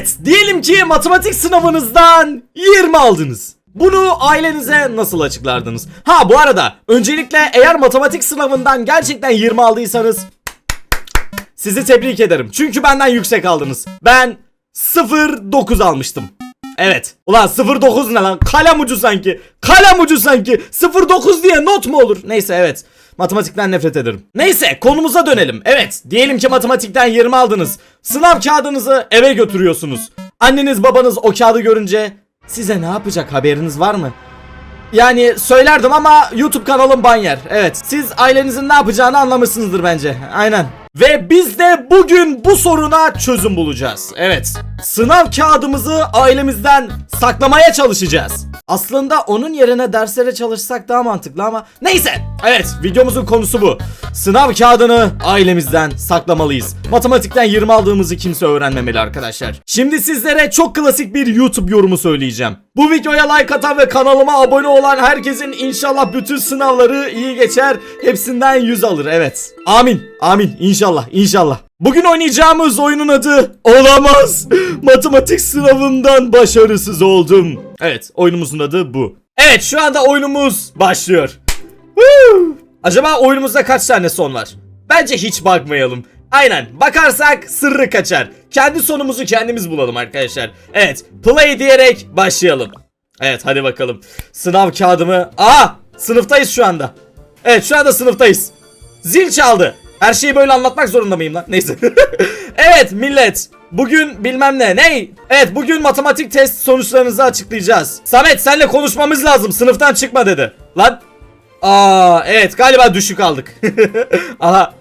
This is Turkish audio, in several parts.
Evet, diyelim ki matematik sınavınızdan 20 aldınız. Bunu ailenize nasıl açıklardınız? Ha bu arada öncelikle eğer matematik sınavından gerçekten 20 aldıysanız sizi tebrik ederim. Çünkü benden yüksek aldınız. Ben 0.9 almıştım. Evet. Ulan 0.9 ne lan? Kalem ucu sanki. Kalem ucu sanki. 0.9 diye not mu olur? Neyse evet. Matematikten nefret ederim. Neyse konumuza dönelim. Evet diyelim ki matematikten 20 aldınız. Sınav kağıdınızı eve götürüyorsunuz. Anneniz babanız o kağıdı görünce size ne yapacak haberiniz var mı? Yani söylerdim ama YouTube kanalım banyer. Evet. Siz ailenizin ne yapacağını anlamışsınızdır bence. Aynen. Ve biz de bugün bu soruna çözüm bulacağız. Evet. Sınav kağıdımızı ailemizden saklamaya çalışacağız. Aslında onun yerine derslere çalışsak daha mantıklı ama neyse. Evet, videomuzun konusu bu. Sınav kağıdını ailemizden saklamalıyız. Matematikten 20 aldığımızı kimse öğrenmemeli arkadaşlar. Şimdi sizlere çok klasik bir YouTube yorumu söyleyeceğim. Bu videoya like atan ve kanalıma abone olan herkesin inşallah bütün sınavları iyi geçer. Hepsinden 100 alır evet. Amin. Amin. İnşallah. İnşallah. Bugün oynayacağımız oyunun adı Olamaz. Matematik sınavından başarısız oldum. Evet, oyunumuzun adı bu. Evet, şu anda oyunumuz başlıyor. Acaba oyunumuzda kaç tane son var? Bence hiç bakmayalım. Aynen bakarsak sırrı kaçar. Kendi sonumuzu kendimiz bulalım arkadaşlar. Evet play diyerek başlayalım. Evet hadi bakalım. Sınav kağıdımı... Aa sınıftayız şu anda. Evet şu anda sınıftayız. Zil çaldı. Her şeyi böyle anlatmak zorunda mıyım lan? Neyse. evet millet. Bugün bilmem ne. Ney? Evet bugün matematik test sonuçlarınızı açıklayacağız. Samet senle konuşmamız lazım. Sınıftan çıkma dedi. Lan. Aa evet galiba düşük aldık. Aha.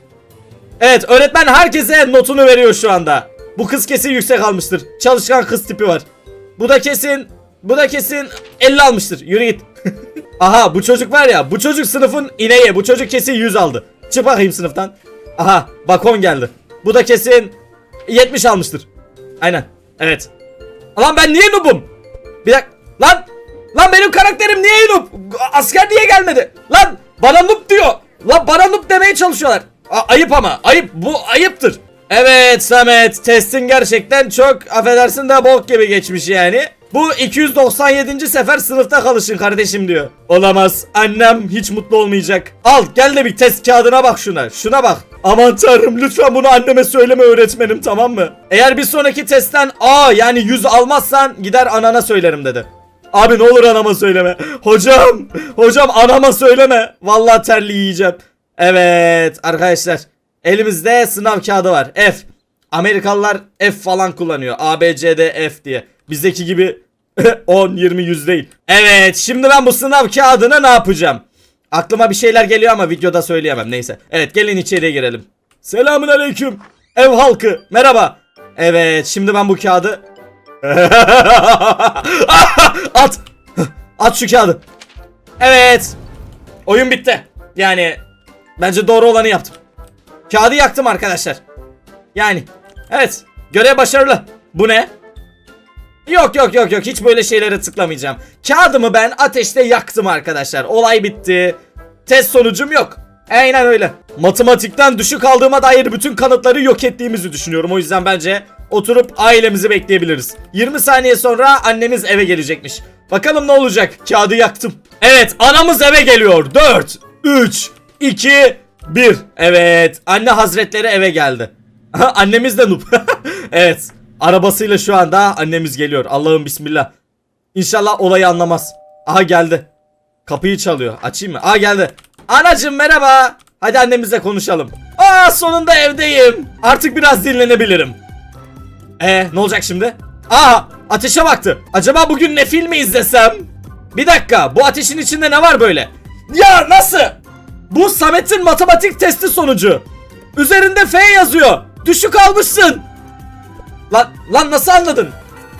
Evet öğretmen herkese notunu veriyor şu anda. Bu kız kesin yüksek almıştır. Çalışkan kız tipi var. Bu da kesin bu da kesin 50 almıştır. Yürü git. Aha bu çocuk var ya bu çocuk sınıfın ineği. Bu çocuk kesin 100 aldı. Çık bakayım sınıftan. Aha bakon geldi. Bu da kesin 70 almıştır. Aynen. Evet. Lan ben niye noobum? Bir dakika. Lan. Lan benim karakterim niye noob? Asker niye gelmedi? Lan bana noob diyor. Lan bana noob demeye çalışıyorlar. A- ayıp ama. Ayıp. Bu ayıptır. Evet Samet. Testin gerçekten çok affedersin de bok gibi geçmiş yani. Bu 297. sefer sınıfta kalışın kardeşim diyor. Olamaz. Annem hiç mutlu olmayacak. Al gel de bir test kağıdına bak şuna. Şuna bak. Aman tanrım lütfen bunu anneme söyleme öğretmenim tamam mı? Eğer bir sonraki testten A yani 100 almazsan gider anana söylerim dedi. Abi ne olur anama söyleme. Hocam, hocam anama söyleme. Vallahi terli yiyeceğim. Evet arkadaşlar. Elimizde sınav kağıdı var. F. Amerikalılar F falan kullanıyor. A, B, C, D, F diye. Bizdeki gibi 10, 20, 100 değil. Evet şimdi ben bu sınav kağıdını ne yapacağım? Aklıma bir şeyler geliyor ama videoda söyleyemem neyse. Evet gelin içeriye girelim. Selamun aleyküm. Ev halkı merhaba. Evet şimdi ben bu kağıdı At. At şu kağıdı. Evet. Oyun bitti. Yani bence doğru olanı yaptım. Kağıdı yaktım arkadaşlar. Yani evet. Görev başarılı. Bu ne? Yok yok yok yok hiç böyle şeylere tıklamayacağım. Kağıdımı ben ateşte yaktım arkadaşlar. Olay bitti. Test sonucum yok. Aynen öyle. Matematikten düşük aldığıma dair bütün kanıtları yok ettiğimizi düşünüyorum. O yüzden bence oturup ailemizi bekleyebiliriz. 20 saniye sonra annemiz eve gelecekmiş. Bakalım ne olacak? Kağıdı yaktım. Evet anamız eve geliyor. 4, 3, 2, 1. Evet anne hazretleri eve geldi. Annemiz de noob. evet. Arabasıyla şu anda annemiz geliyor. Allah'ım bismillah. İnşallah olayı anlamaz. Aha geldi. Kapıyı çalıyor. Açayım mı? Aa geldi. Anacım merhaba. Hadi annemizle konuşalım. Aa sonunda evdeyim. Artık biraz dinlenebilirim. Ee ne olacak şimdi? Aa ateşe baktı. Acaba bugün ne filmi izlesem? Bir dakika bu ateşin içinde ne var böyle? Ya nasıl? Bu Samet'in matematik testi sonucu. Üzerinde F yazıyor. Düşük almışsın. Lan lan nasıl anladın?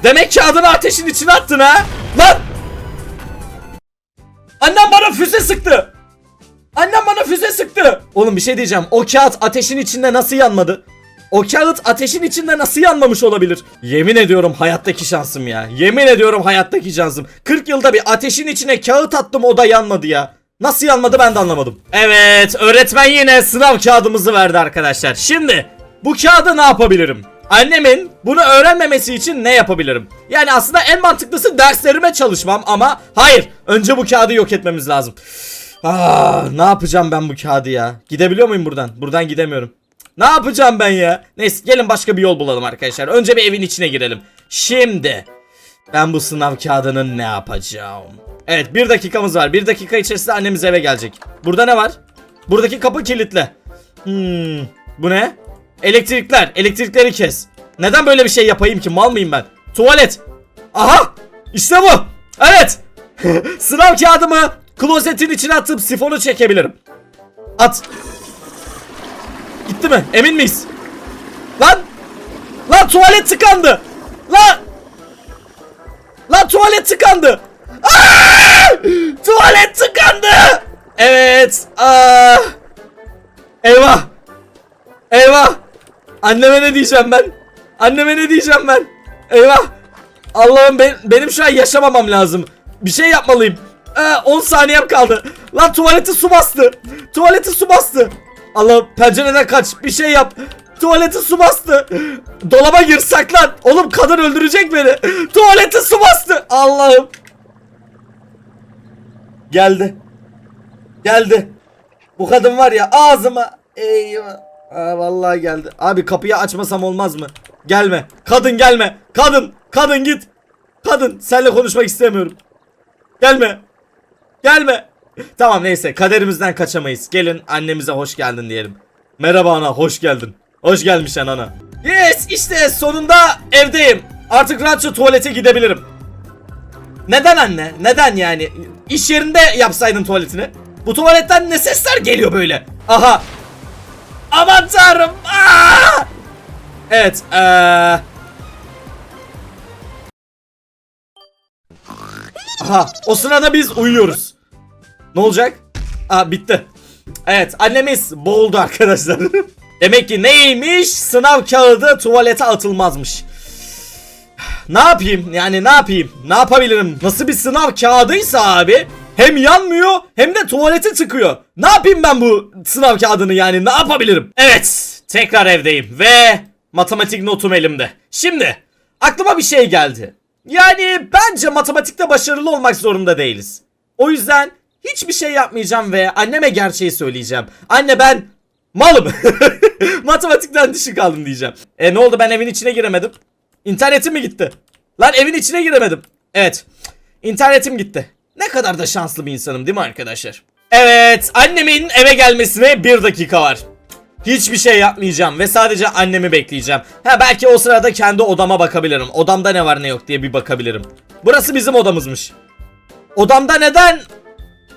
Demek kağıdını ateşin içine attın ha? Lan! Annem bana füze sıktı. Annem bana füze sıktı. Oğlum bir şey diyeceğim. O kağıt ateşin içinde nasıl yanmadı? O kağıt ateşin içinde nasıl yanmamış olabilir? Yemin ediyorum hayattaki şansım ya. Yemin ediyorum hayattaki şansım. 40 yılda bir ateşin içine kağıt attım o da yanmadı ya. Nasıl yanmadı ben de anlamadım. Evet öğretmen yine sınav kağıdımızı verdi arkadaşlar. Şimdi bu kağıdı ne yapabilirim? Annemin bunu öğrenmemesi için ne yapabilirim? Yani aslında en mantıklısı derslerime çalışmam ama hayır. Önce bu kağıdı yok etmemiz lazım. Ah, ne yapacağım ben bu kağıdı ya? Gidebiliyor muyum buradan? Buradan gidemiyorum. Ne yapacağım ben ya? Neyse gelin başka bir yol bulalım arkadaşlar. Önce bir evin içine girelim. Şimdi ben bu sınav kağıdının ne yapacağım? Evet bir dakikamız var. Bir dakika içerisinde annemiz eve gelecek. Burada ne var? Buradaki kapı kilitli. Hmm, bu ne? Elektrikler. Elektrikleri kes. Neden böyle bir şey yapayım ki? Mal mıyım ben? Tuvalet. Aha! İşte bu. Evet. Sınav kağıdımı klozetin içine atıp sifonu çekebilirim. At. Gitti mi? Emin miyiz? Lan! Lan tuvalet tıkandı! Lan! Lan tuvalet tıkandı! Aa! Tuvalet tıkandı! Evet. Aa! Eyvah! Eyvah! Anneme ne diyeceğim ben? Anneme ne diyeceğim ben? Eyvah! Allah'ım ben, benim şu an yaşamamam lazım. Bir şey yapmalıyım. Ee, 10 saniyem kaldı. Lan tuvaleti su bastı. Tuvaleti su bastı. Allah pencereden kaç. Bir şey yap. Tuvaleti su bastı. Dolaba gir saklan. Oğlum kadın öldürecek beni. Tuvaleti su bastı. Allah'ım. Geldi. Geldi. Bu kadın var ya ağzıma. Eyvah. Aa, vallahi geldi. Abi kapıyı açmasam olmaz mı? Gelme. Kadın gelme. Kadın. Kadın git. Kadın seninle konuşmak istemiyorum. Gelme. Gelme. Tamam neyse kaderimizden kaçamayız. Gelin annemize hoş geldin diyelim. Merhaba ana hoş geldin. Hoş gelmişsin ana. Yes işte sonunda evdeyim. Artık rahatça tuvalete gidebilirim. Neden anne? Neden yani? İş yerinde yapsaydın tuvaletini. Bu tuvaletten ne sesler geliyor böyle? Aha. Aman tanrım. Aa! Evet. Eee... Aha o sırada biz uyuyoruz. Ne olacak? Aa bitti. Evet annemiz boğuldu arkadaşlar. Demek ki neymiş? Sınav kağıdı tuvalete atılmazmış. Ne yapayım? Yani ne yapayım? Ne yapabilirim? Nasıl bir sınav kağıdıysa abi hem yanmıyor hem de tuvalete tıkıyor. Ne yapayım ben bu sınav kağıdını yani ne yapabilirim? Evet tekrar evdeyim ve matematik notum elimde. Şimdi aklıma bir şey geldi. Yani bence matematikte başarılı olmak zorunda değiliz. O yüzden hiçbir şey yapmayacağım ve anneme gerçeği söyleyeceğim. Anne ben malım. Matematikten düşük aldım diyeceğim. E ne oldu ben evin içine giremedim. İnternetim mi gitti? Lan evin içine giremedim. Evet. İnternetim gitti. Ne kadar da şanslı bir insanım değil mi arkadaşlar? Evet annemin eve gelmesine bir dakika var. Hiçbir şey yapmayacağım ve sadece annemi bekleyeceğim. Ha belki o sırada kendi odama bakabilirim. Odamda ne var ne yok diye bir bakabilirim. Burası bizim odamızmış. Odamda neden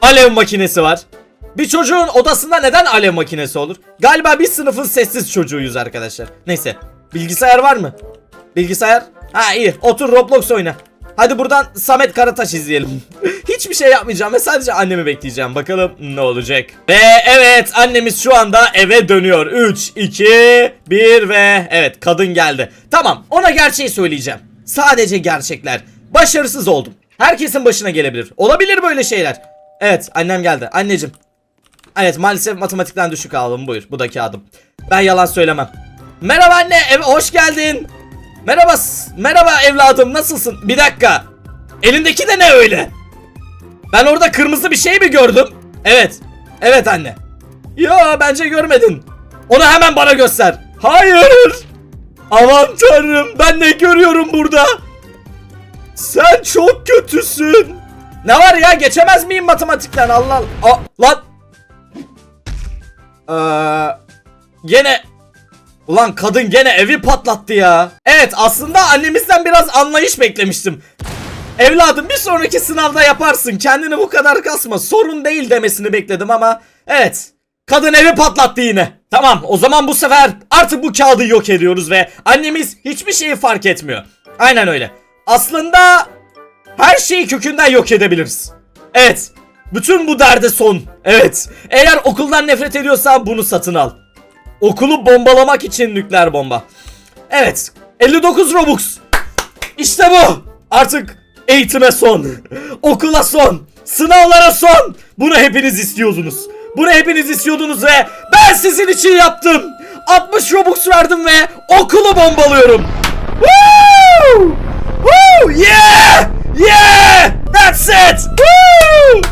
alev makinesi var? Bir çocuğun odasında neden alev makinesi olur? Galiba bir sınıfın sessiz çocuğuyuz arkadaşlar. Neyse. Bilgisayar var mı? Bilgisayar? Ha iyi. Otur Roblox oyna. Hadi buradan Samet Karataş izleyelim. Hiçbir şey yapmayacağım ve sadece annemi bekleyeceğim. Bakalım ne olacak. Ve evet annemiz şu anda eve dönüyor. 3, 2, 1 ve evet kadın geldi. Tamam ona gerçeği söyleyeceğim. Sadece gerçekler. Başarısız oldum. Herkesin başına gelebilir. Olabilir böyle şeyler. Evet annem geldi. Anneciğim. Evet maalesef matematikten düşük aldım. Buyur bu da kağıdım. Ben yalan söylemem. Merhaba anne eve hoş geldin. Merhaba merhaba evladım nasılsın? Bir dakika. Elindeki de ne öyle? Ben orada kırmızı bir şey mi gördüm? Evet. Evet anne. Yo bence görmedin. Onu hemen bana göster. Hayır. Aman tanrım ben ne görüyorum burada? Sen çok kötüsün. Ne var ya geçemez miyim matematikten Allah Allah. Aa, lan. Ee, gene Ulan kadın gene evi patlattı ya. Evet aslında annemizden biraz anlayış beklemiştim. Evladım bir sonraki sınavda yaparsın. Kendini bu kadar kasma. Sorun değil demesini bekledim ama evet. Kadın evi patlattı yine. Tamam o zaman bu sefer artık bu kağıdı yok ediyoruz ve annemiz hiçbir şeyi fark etmiyor. Aynen öyle. Aslında her şeyi kökünden yok edebiliriz. Evet. Bütün bu derde son. Evet. Eğer okuldan nefret ediyorsan bunu satın al. Okulu bombalamak için nükleer bomba. Evet. 59 Robux. İşte bu. Artık eğitime son. Okula son. Sınavlara son. Bunu hepiniz istiyordunuz. Bunu hepiniz istiyordunuz ve ben sizin için yaptım. 60 Robux verdim ve okulu bombalıyorum. Woo! Woo! Yeah! Yeah! That's it! Woo!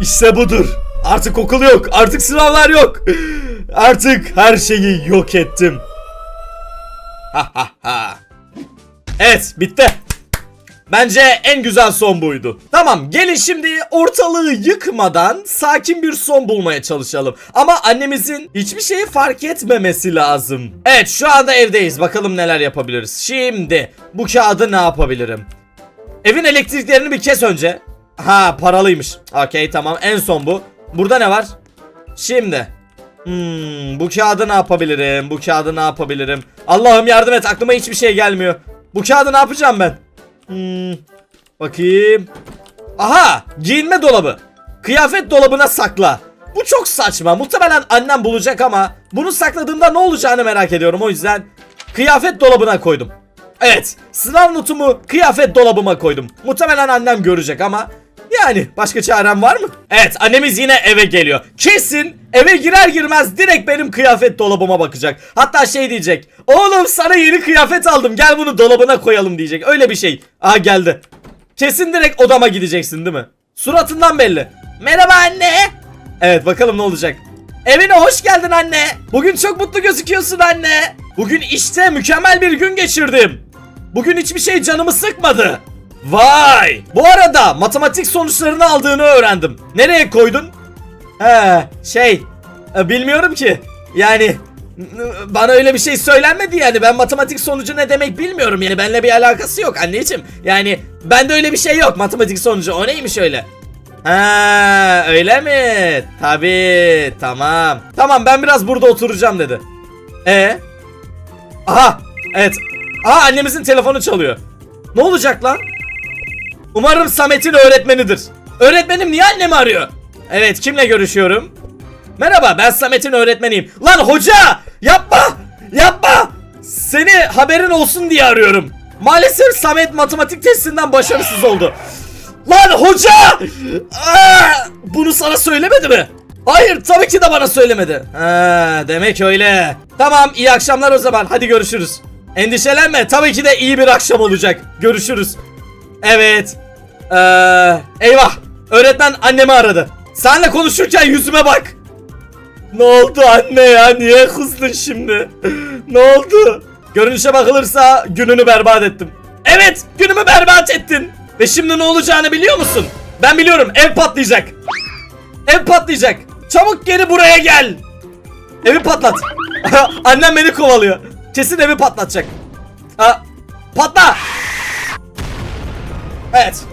İşte budur. Artık okul yok. Artık sınavlar yok. Artık her şeyi yok ettim. Evet bitti. Bence en güzel son buydu. Tamam gelin şimdi ortalığı yıkmadan sakin bir son bulmaya çalışalım. Ama annemizin hiçbir şeyi fark etmemesi lazım. Evet şu anda evdeyiz. Bakalım neler yapabiliriz. Şimdi bu kağıdı ne yapabilirim? Evin elektriklerini bir kes önce. Ha paralıymış. Okey tamam en son bu. Burada ne var? Şimdi. Hmm, bu kağıdı ne yapabilirim? Bu kağıdı ne yapabilirim? Allah'ım yardım et aklıma hiçbir şey gelmiyor. Bu kağıdı ne yapacağım ben? Hmm, bakayım. Aha giyinme dolabı. Kıyafet dolabına sakla. Bu çok saçma. Muhtemelen annem bulacak ama bunu sakladığımda ne olacağını merak ediyorum. O yüzden kıyafet dolabına koydum. Evet sınav notumu kıyafet dolabıma koydum. Muhtemelen annem görecek ama yani başka çarem var mı? Evet annemiz yine eve geliyor. Kesin eve girer girmez direkt benim kıyafet dolabıma bakacak. Hatta şey diyecek. Oğlum sana yeni kıyafet aldım gel bunu dolabına koyalım diyecek. Öyle bir şey. Aa geldi. Kesin direkt odama gideceksin değil mi? Suratından belli. Merhaba anne. Evet bakalım ne olacak. Evine hoş geldin anne. Bugün çok mutlu gözüküyorsun anne. Bugün işte mükemmel bir gün geçirdim. Bugün hiçbir şey canımı sıkmadı. Vay! Bu arada matematik sonuçlarını aldığını öğrendim. Nereye koydun? He, şey, e, bilmiyorum ki. Yani bana öyle bir şey söylenmedi yani. Ben matematik sonucu ne demek bilmiyorum. Yani benimle bir alakası yok anneciğim. Yani bende öyle bir şey yok matematik sonucu. O neymiş öyle? Ha, öyle mi? Tabii, tamam. Tamam ben biraz burada oturacağım dedi. E? Aha, evet. Aha annemizin telefonu çalıyor. Ne olacak lan? Umarım Samet'in öğretmenidir. Öğretmenim niye annemi arıyor? Evet kimle görüşüyorum? Merhaba ben Samet'in öğretmeniyim. Lan hoca! Yapma! Yapma! Seni haberin olsun diye arıyorum. Maalesef Samet matematik testinden başarısız oldu. Lan hoca! Aa, bunu sana söylemedi mi? Hayır tabii ki de bana söylemedi. Ha, demek öyle. Tamam iyi akşamlar o zaman. Hadi görüşürüz. Endişelenme tabii ki de iyi bir akşam olacak. Görüşürüz. Evet. Ee, eyvah. Öğretmen annemi aradı. Senle konuşurken yüzüme bak. Ne oldu anne ya? Niye kızdın şimdi? ne oldu? Görünüşe bakılırsa gününü berbat ettim. Evet, günümü berbat ettin. Ve şimdi ne olacağını biliyor musun? Ben biliyorum, ev patlayacak. Ev patlayacak. Çabuk geri buraya gel. Evi patlat. Annem beni kovalıyor. Kesin evi patlatacak. Aa, patla. Evet.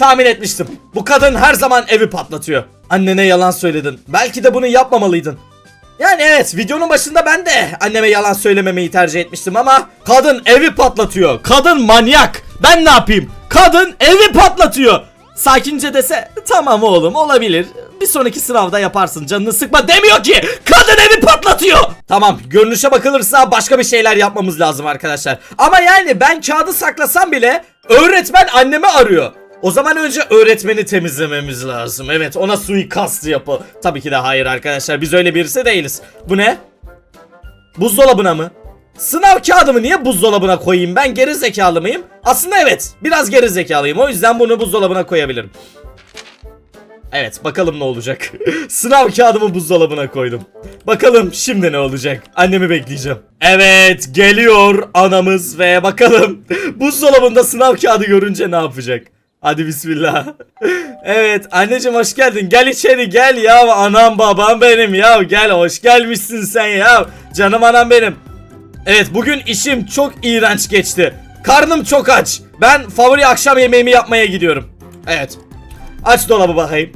Tahmin etmiştim. Bu kadın her zaman evi patlatıyor. Annene yalan söyledin. Belki de bunu yapmamalıydın. Yani evet videonun başında ben de anneme yalan söylememeyi tercih etmiştim ama kadın evi patlatıyor. Kadın manyak. Ben ne yapayım? Kadın evi patlatıyor. Sakince dese tamam oğlum olabilir. Bir sonraki sınavda yaparsın canını sıkma demiyor ki. Kadın evi patlatıyor. Tamam görünüşe bakılırsa başka bir şeyler yapmamız lazım arkadaşlar. Ama yani ben kağıdı saklasam bile öğretmen annemi arıyor. O zaman önce öğretmeni temizlememiz lazım. Evet ona suikast yapı. Tabii ki de hayır arkadaşlar biz öyle birisi değiliz. Bu ne? Buzdolabına mı? Sınav kağıdımı niye buzdolabına koyayım ben geri zekalı mıyım? Aslında evet biraz geri zekalıyım o yüzden bunu buzdolabına koyabilirim. Evet bakalım ne olacak. Sınav kağıdımı buzdolabına koydum. Bakalım şimdi ne olacak. Annemi bekleyeceğim. Evet geliyor anamız ve bakalım buzdolabında sınav kağıdı görünce ne yapacak. Hadi bismillah. evet anneciğim hoş geldin. Gel içeri gel ya anam babam benim ya. Gel hoş gelmişsin sen ya. Canım anam benim. Evet bugün işim çok iğrenç geçti. Karnım çok aç. Ben favori akşam yemeğimi yapmaya gidiyorum. Evet. Aç dolabı bakayım.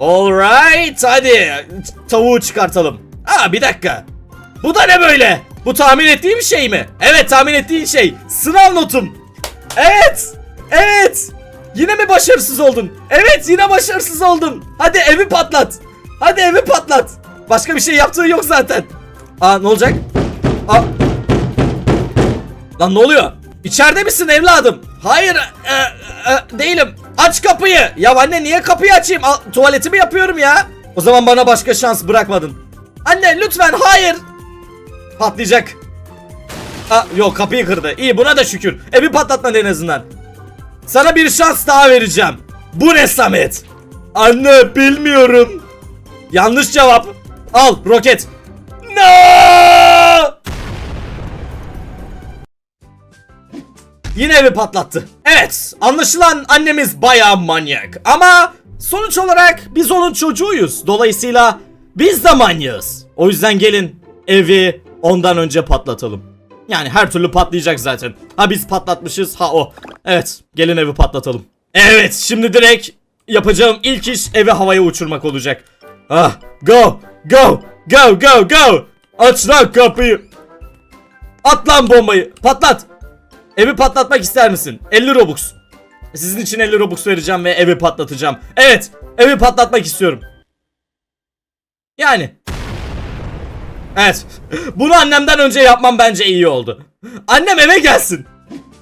Alright hadi tavuğu çıkartalım. Aa bir dakika. Bu da ne böyle? Bu tahmin ettiğim şey mi? Evet tahmin ettiğin şey. Sınav notum. Evet. Evet. Yine mi başarısız oldun? Evet yine başarısız oldun. Hadi evi patlat. Hadi evi patlat. Başka bir şey yaptığın yok zaten. Aa ne olacak? Aa. Lan ne oluyor? İçeride misin evladım? Hayır e, e, değilim. Aç kapıyı. Ya anne niye kapıyı açayım? Al, tuvaletimi yapıyorum ya. O zaman bana başka şans bırakmadın. Anne lütfen hayır. Patlayacak. Aa, yok kapıyı kırdı. İyi buna da şükür. Evi patlatmadı en azından. Sana bir şans daha vereceğim. Bu ne Samet? Anne bilmiyorum. Yanlış cevap. Al roket. No! Yine evi patlattı. Evet, anlaşılan annemiz bayağı manyak. Ama sonuç olarak biz onun çocuğuyuz. Dolayısıyla biz de manyağız. O yüzden gelin evi ondan önce patlatalım. Yani her türlü patlayacak zaten. Ha biz patlatmışız ha o. Evet, gelin evi patlatalım. Evet, şimdi direkt yapacağım ilk iş evi havaya uçurmak olacak. Ah, go, go, go, go, go. Aç lan kapıyı. At lan bombayı. Patlat. Evi patlatmak ister misin? 50 Robux. Sizin için 50 Robux vereceğim ve evi patlatacağım. Evet, evi patlatmak istiyorum. Yani. Evet. Bunu annemden önce yapmam bence iyi oldu. Annem eve gelsin.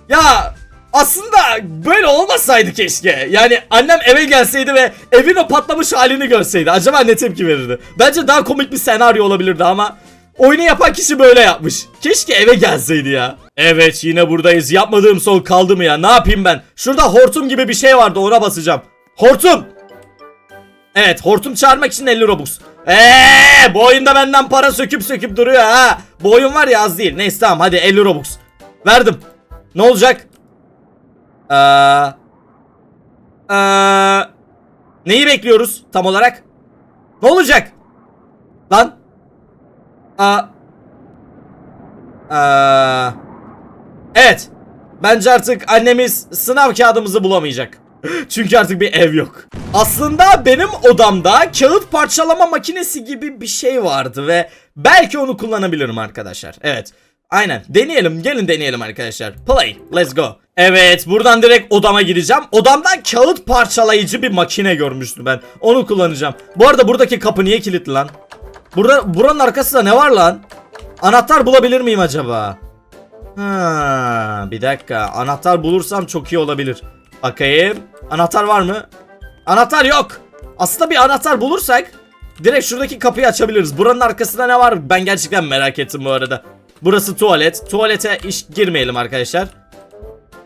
Ya aslında böyle olmasaydı keşke. Yani annem eve gelseydi ve evin o patlamış halini görseydi. Acaba ne tepki verirdi? Bence daha komik bir senaryo olabilirdi ama oyunu yapan kişi böyle yapmış. Keşke eve gelseydi ya. Evet yine buradayız. Yapmadığım son kaldı mı ya? Ne yapayım ben? Şurada hortum gibi bir şey vardı ona basacağım. Hortum! Evet hortum çağırmak için 50 Robux. Eee bu oyunda benden para söküp söküp duruyor ha. Bu oyun var ya az değil. Neyse tamam hadi 50 Robux. Verdim. Ne olacak? Eee... Eee... Neyi bekliyoruz tam olarak? Ne olacak? Lan? Aa... Aa... Evet. Bence artık annemiz sınav kağıdımızı bulamayacak. Çünkü artık bir ev yok. Aslında benim odamda kağıt parçalama makinesi gibi bir şey vardı ve belki onu kullanabilirim arkadaşlar. Evet. Aynen. Deneyelim. Gelin deneyelim arkadaşlar. Play. Let's go. Evet. Buradan direkt odama gireceğim. Odamdan kağıt parçalayıcı bir makine görmüştüm ben. Onu kullanacağım. Bu arada buradaki kapı niye kilitli lan? Burada buranın arkasında ne var lan? Anahtar bulabilir miyim acaba? Ha, bir dakika. Anahtar bulursam çok iyi olabilir. Bakayım. Anahtar var mı? Anahtar yok. Aslında bir anahtar bulursak direkt şuradaki kapıyı açabiliriz. Buranın arkasında ne var? Ben gerçekten merak ettim bu arada. Burası tuvalet. Tuvalete iş girmeyelim arkadaşlar.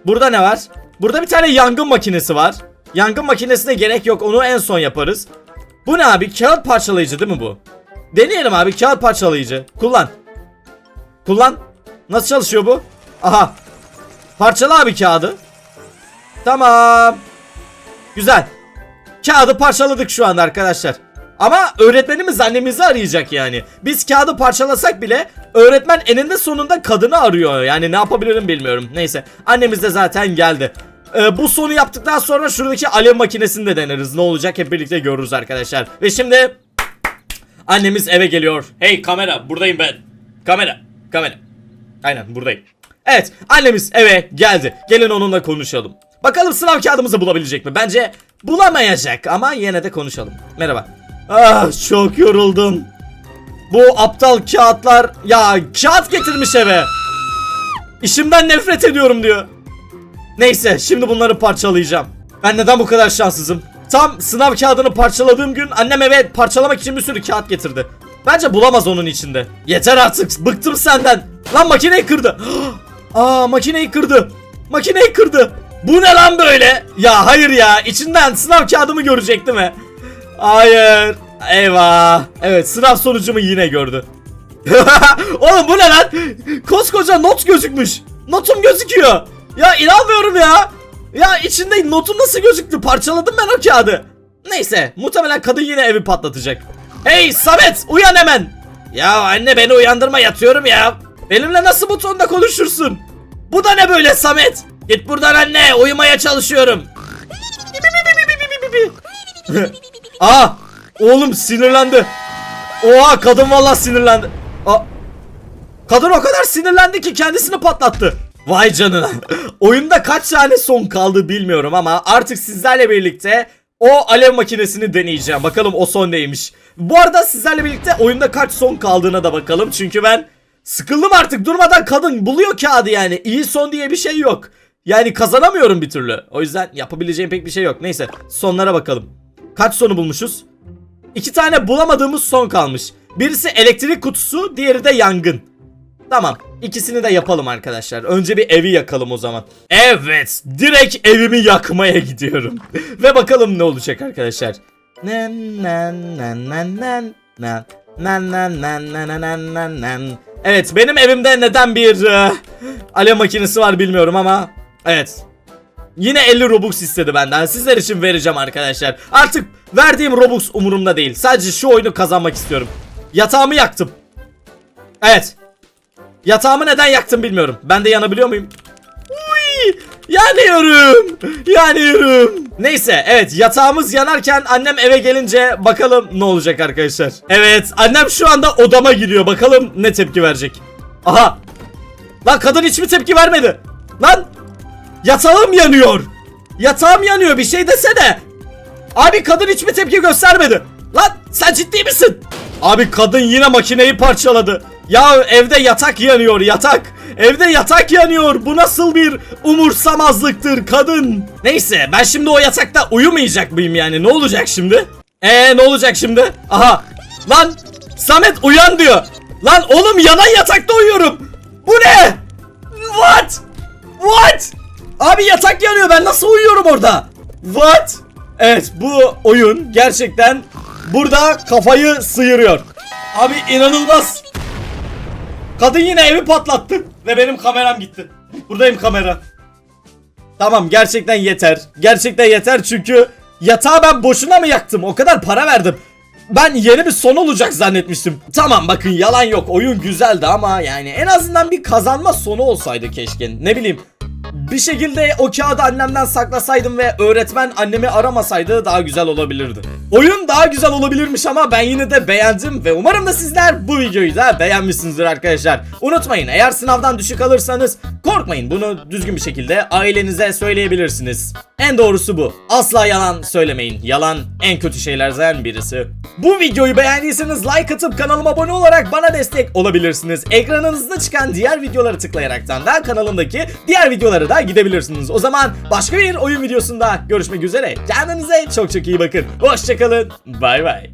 Burada ne var? Burada bir tane yangın makinesi var. Yangın makinesine gerek yok. Onu en son yaparız. Bu ne abi? Kağıt parçalayıcı değil mi bu? Deneyelim abi. Kağıt parçalayıcı. Kullan. Kullan. Nasıl çalışıyor bu? Aha. Parçala abi kağıdı. Tamam. Güzel. Kağıdı parçaladık şu anda arkadaşlar. Ama öğretmenimiz annemizi arayacak yani. Biz kağıdı parçalasak bile öğretmen eninde sonunda kadını arıyor. Yani ne yapabilirim bilmiyorum. Neyse annemiz de zaten geldi. Ee, bu sonu yaptıktan sonra şuradaki alev makinesini de deneriz. Ne olacak hep birlikte görürüz arkadaşlar. Ve şimdi annemiz eve geliyor. Hey kamera buradayım ben. Kamera. Kamera. Aynen buradayım. Evet annemiz eve geldi. Gelin onunla konuşalım. Bakalım sınav kağıdımızı bulabilecek mi? Bence bulamayacak ama yine de konuşalım. Merhaba. Ah çok yoruldum. Bu aptal kağıtlar ya kağıt getirmiş eve. İşimden nefret ediyorum diyor. Neyse şimdi bunları parçalayacağım. Ben neden bu kadar şanssızım? Tam sınav kağıdını parçaladığım gün annem eve parçalamak için bir sürü kağıt getirdi. Bence bulamaz onun içinde. Yeter artık bıktım senden. Lan makineyi kırdı. Aa makineyi kırdı. Makineyi kırdı. Bu ne lan böyle? Ya hayır ya içinden sınav kağıdımı görecek değil mi? Hayır. Eyvah. Evet sınav sonucumu yine gördü. Oğlum bu ne lan? Koskoca not gözükmüş. Notum gözüküyor. Ya inanmıyorum ya. Ya içinde notum nasıl gözüktü? Parçaladım ben o kağıdı. Neyse muhtemelen kadın yine evi patlatacak. Hey Samet uyan hemen. Ya anne beni uyandırma yatıyorum ya. Benimle nasıl bu tonda konuşursun? Bu da ne böyle Samet? Git buradan anne uyumaya çalışıyorum. Aa oğlum sinirlendi. Oha kadın vallahi sinirlendi. Aa, kadın o kadar sinirlendi ki kendisini patlattı. Vay canına. Oyunda kaç tane son kaldı bilmiyorum ama artık sizlerle birlikte o alev makinesini deneyeceğim. Bakalım o son neymiş. Bu arada sizlerle birlikte oyunda kaç son kaldığına da bakalım. Çünkü ben sıkıldım artık durmadan kadın buluyor kağıdı yani. İyi son diye bir şey yok. Yani kazanamıyorum bir türlü. O yüzden yapabileceğim pek bir şey yok. Neyse sonlara bakalım. Kaç sonu bulmuşuz? İki tane bulamadığımız son kalmış. Birisi elektrik kutusu, diğeri de yangın. Tamam. ikisini de yapalım arkadaşlar. Önce bir evi yakalım o zaman. Evet. Direkt evimi yakmaya gidiyorum. Ve bakalım ne olacak arkadaşlar. Nen nen nen nen nen nen. Nen nen nen nen nen nen nen. Evet benim evimde neden bir e, alev makinesi var bilmiyorum ama evet. Yine 50 Robux istedi benden. Sizler için vereceğim arkadaşlar. Artık verdiğim Robux umurumda değil. Sadece şu oyunu kazanmak istiyorum. Yatağımı yaktım. Evet. Yatağımı neden yaktım bilmiyorum. Ben de yanabiliyor muyum? Uy, yanıyorum. Yanıyorum. Neyse evet yatağımız yanarken annem eve gelince bakalım ne olacak arkadaşlar. Evet annem şu anda odama giriyor. Bakalım ne tepki verecek. Aha. Lan kadın hiç mi tepki vermedi? Lan yatağım yanıyor. Yatağım yanıyor bir şey desene. Abi kadın hiç mi tepki göstermedi? Lan sen ciddi misin? Abi kadın yine makineyi parçaladı. Ya evde yatak yanıyor yatak. Evde yatak yanıyor. Bu nasıl bir umursamazlıktır kadın? Neyse ben şimdi o yatakta uyumayacak mıyım yani? Ne olacak şimdi? Ee ne olacak şimdi? Aha. Lan Samet uyan diyor. Lan oğlum yanan yatakta uyuyorum. Bu ne? What? What? Abi yatak yanıyor ben nasıl uyuyorum orada? What? Evet bu oyun gerçekten burada kafayı sıyırıyor. Abi inanılmaz. Kadın yine evi patlattı ve benim kameram gitti. Buradayım kamera. Tamam gerçekten yeter. Gerçekten yeter çünkü yatağı ben boşuna mı yaktım? O kadar para verdim. Ben yeni bir son olacak zannetmiştim. Tamam bakın yalan yok. Oyun güzeldi ama yani en azından bir kazanma sonu olsaydı keşke. Ne bileyim. Bir şekilde o kağıdı annemden saklasaydım ve öğretmen annemi aramasaydı daha güzel olabilirdi. Oyun daha güzel olabilirmiş ama ben yine de beğendim ve umarım da sizler bu videoyu da beğenmişsinizdir arkadaşlar. Unutmayın eğer sınavdan düşük alırsanız korkmayın bunu düzgün bir şekilde ailenize söyleyebilirsiniz. En doğrusu bu. Asla yalan söylemeyin. Yalan en kötü şeylerden birisi. Bu videoyu beğendiyseniz like atıp kanalıma abone olarak bana destek olabilirsiniz. Ekranınızda çıkan diğer videoları tıklayaraktan da kanalımdaki diğer videolara da gidebilirsiniz. O zaman başka bir oyun videosunda görüşmek üzere. Kendinize çok çok iyi bakın. Hoşçakalın. Bay bay.